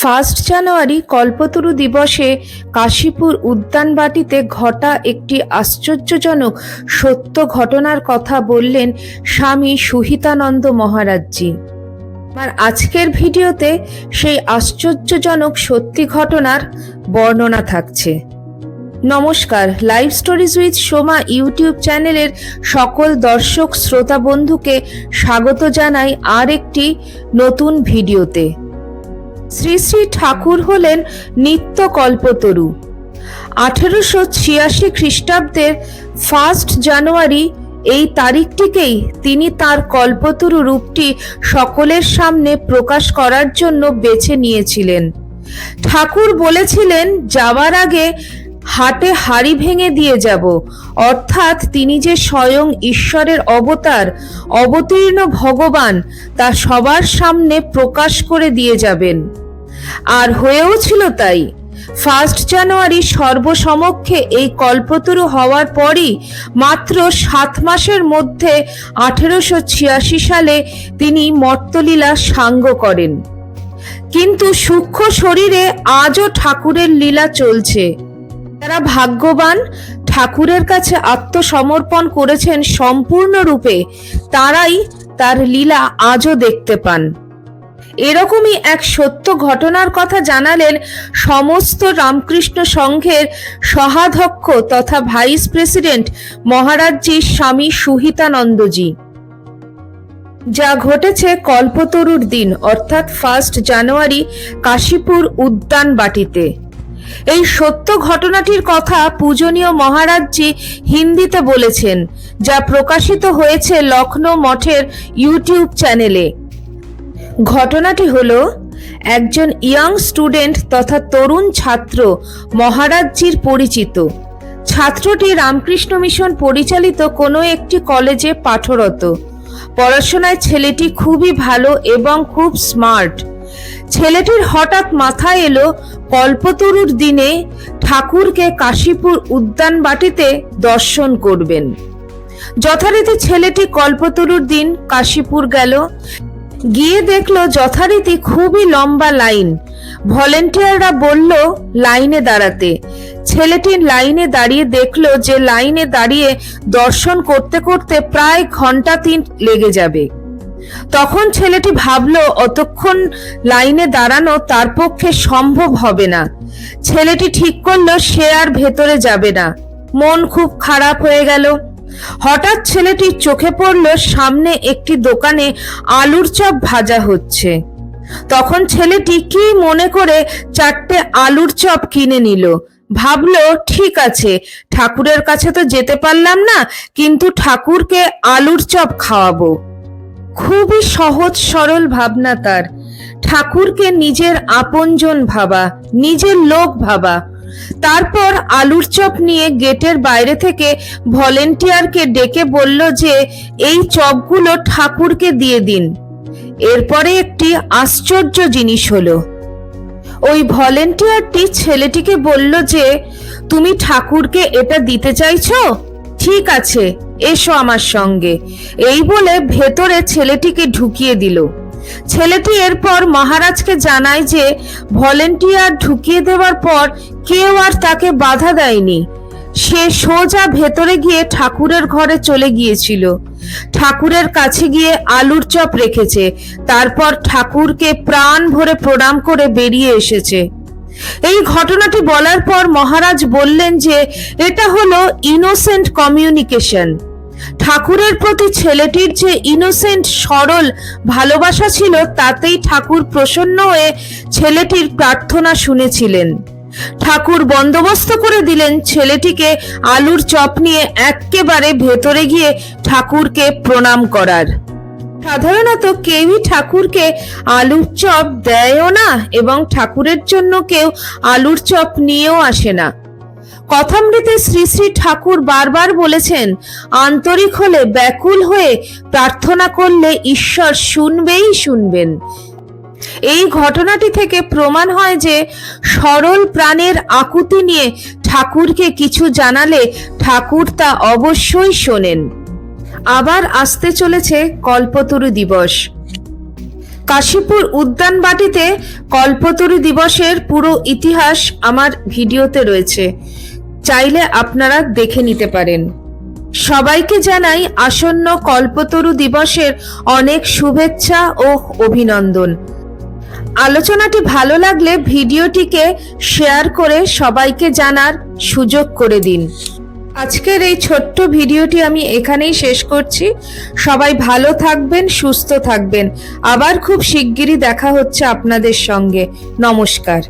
First January কল্পতরু দিবসে কাশীপুর উদ্যানবাটিতে ঘটা একটি আশ্চর্যজনক সত্য ঘটনার কথা বললেন স্বামী সুহিতানন্দ মহারাজজি। আমার আজকের ভিডিওতে সেই আশ্চর্যজনক সত্যি ঘটনার বর্ণনা থাকছে। নমস্কার live stories with Soma YouTube চ্যানেলের সকল দর্শক শ্রোতা বন্ধুকে স্বাগত জানাই আর একটি নতুন ভিডিওতে। শ্রী শ্রী ঠাকুর হলেন নিত্য কল্পতরু আঠেরোশো ছিয়াশি খ্রিস্টাব্দের ফার্স্ট জানুয়ারি এই তারিখটিকেই তিনি তার কল্পতরু রূপটি সকলের সামনে প্রকাশ করার জন্য বেছে নিয়েছিলেন। ঠাকুর বলেছিলেন, যাওয়ার আগে হাটে হাড়ি ভেঙে দিয়ে যাব। অর্থাৎ তিনি যে স্বয়ং ঈশ্বরের অবতার, অবতীর্ণ ভগবান, তা সবার সামনে প্রকাশ করে দিয়ে যাবেন। আর হয়েও ছিল তাই। ফার্স্ট জানুয়ারি সর্বসমক্ষে এই কল্পতরু হওয়ার পরই মাত্র সাত মাসের মধ্যে আঠেরোশো ছিয়াশি সালে তিনি মর্তলীলা সাঙ্গ করেন। কিন্তু সূক্ষ্ম শরীরে আজও ঠাকুরের লীলা চলছে। যারা ভাগ্যবান, ঠাকুরের কাছে আত্মসমর্পণ করেছেন সম্পূর্ণরূপে, তারাই তার লীলা আজও দেখতে পান। এরকমই এক সত্য ঘটনার কথা জানালেন সমস্ত রামকৃষ্ণ সংঘের সহাধ্যক্ষ তথা ভাইস প্রেসিডেন্ট মহারাজজি স্বামী সুহিতানন্দজি। যা ঘটেছে কল্পতরুর দিন, অর্থাৎ ফার্স্ট জানুয়ারি কাশীপুর উদ্যান বাটিতে। এই সত্য ঘটনাটির কথা পূজনীয় মহারাজজি হিন্দিতে বলেছেন, যা প্রকাশিত হয়েছে লখনৌ মঠের ইউটিউব চ্যানেলে। ঘটনাটি হলো, একজন ইয়াং স্টুডেন্ট তথা তরুণ ছাত্র মহারাজজির পরিচিত। ছাত্রটি রামকৃষ্ণ মিশন পরিচালিত কোনো একটি কলেজে পাঠরত। পড়াশোনায় ছেলেটি খুবই ভালো এবং খুব স্মার্ট ছেলেটির হঠাৎ মাথায় এলো, কল্পতরুর দিনে ঠাকুরকে কাশীপুর উদ্যান বাটিতে দর্শন করবেন। যথারীতি ছেলেটি কল্পতরুর দিন কাশীপুর গেল। গিয়ে দেখল যথারীতি খুবই লম্বা লাইন। ভলেন্টিয়াররা বলল, লাইনে দাঁড়াতে। ছেলেটি লাইনে দাঁড়িয়ে দেখল যে লাইনে দাঁড়িয়ে দর্শন করতে করতে প্রায় ঘণ্টা তিন লেগে যাবে। তখন ছেলেটি ভাবলো, অতক্ষণ লাইনে দাঁড়ানো তার পক্ষে সম্ভব হবে না। ছেলেটি ঠিক করল, সে আর ভেতরে যাবে না। মন খুব খারাপ হয়ে গেল। হঠাৎ ছেলেটির চোখে পড়ল, সামনে একটি দোকানে আলুর চপ ভাজা হচ্ছে। তখন ছেলেটি কি মনে করে চারটে আলুর চপ কিনে নিল। ভাবলো, ঠিক আছে, ঠাকুরের কাছে তো যেতে পারলাম না, কিন্তু ঠাকুরকে আলুর চপ খাওয়াবো। খুবই সহজ সরল ভাবনা তার। ঠাকুরকে নিজের আপনজন ভাবা, নিজের লোক ভাবা তারপর আলুর চপ নিয়ে গেটের বাইরে থেকে ভলেন্টিয়ারকে ডেকে বলল যে, এই চপগুলো ঠাকুরকে দিয়ে দিন। এরপরে একটি আশ্চর্য জিনিস হলো। ওই ভলেন্টিয়ারটি ছেলেটিকে বলল যে, তুমি ঠাকুরকে এটা দিতে চাইছো? ঠিক আছে, এসো আমার সঙ্গে। এই বলে ভেতরে ছেলেটিকে ঢুকিয়ে দিল। ছেলেটি এরপর মহারাজকে জানায় যে ভলেন্টিয়ার ঢুকিয়ে দেওয়ার পর কেউ আর তাকে বাধা দেয়নি। সে সোজা ভেতরে গিয়ে ঠাকুরের ঘরে চলে গিয়েছিল। ঠাকুরের কাছে গিয়ে আলুর চপ রেখেছে। তারপর ঠাকুরকে প্রাণ ভরে প্রণাম করে বেরিয়ে এসেছে। এই ঘটনাটি বলার পর মহারাজ বললেন যে এটা হলো ইনোসেন্ট কমিউনিকেশন ঠাকুরের প্রতি ছেলেটির যে ইনোসেন্ট সরল ভালোবাসা ছিল, তাতেই ঠাকুর প্রসন্ন হয়ে ছেলেটির প্রার্থনা শুনেছিলেন। ঠাকুর বন্দোবস্ত করে দিলেন ছেলেটিকে, আলুর চপ নিয়ে এক্কেবারে ভেতরে গিয়ে ঠাকুরকে প্রণাম করার। সাধারণত কেউই ঠাকুরকে আলুর চপ দেয়ও না এবং ঠাকুরের জন্য কেউ আলুর চপ নিয়েও আসে না। কথামৃতে শ্রী শ্রী ঠাকুর বারবার বলেছেন, আন্তরিক হলে ব্যাকুল হয়ে প্রার্থনা করলে ঈশ্বর শুনবেই শুনবেন। এই ঘটনাটি থেকে প্রমাণ হয় যে, সরল প্রাণের আকুতি নিয়ে ঠাকুরকে কিছু জানালে ঠাকুর তা অবশ্যই শোনেন। আবার আসতে চলেছে কল্পতরু দিবস। কাশীপুর উদ্যানবাটিতে কল্পতরু দিবসের পুরো ইতিহাস আমার ভিডিওতে রয়েছে। চাইলে আপনারা দেখে নিতে পারেন। সবাইকে জানাই আসন্ন কল্পতরু দিবসের অনেক শুভেচ্ছা ও অভিনন্দন। আলোচনাটি ভালো লাগলে ভিডিওটিকে শেয়ার করে সবাইকে জানার সুযোগ করে দিন। আজকের এই ছোট্ট ভিডিওটি আমি এখানেই শেষ করছি। সবাই ভালো থাকবেন, সুস্থ থাকবেন। আবার খুব শিগগিরই দেখা হচ্ছে আপনাদের সঙ্গে। নমস্কার।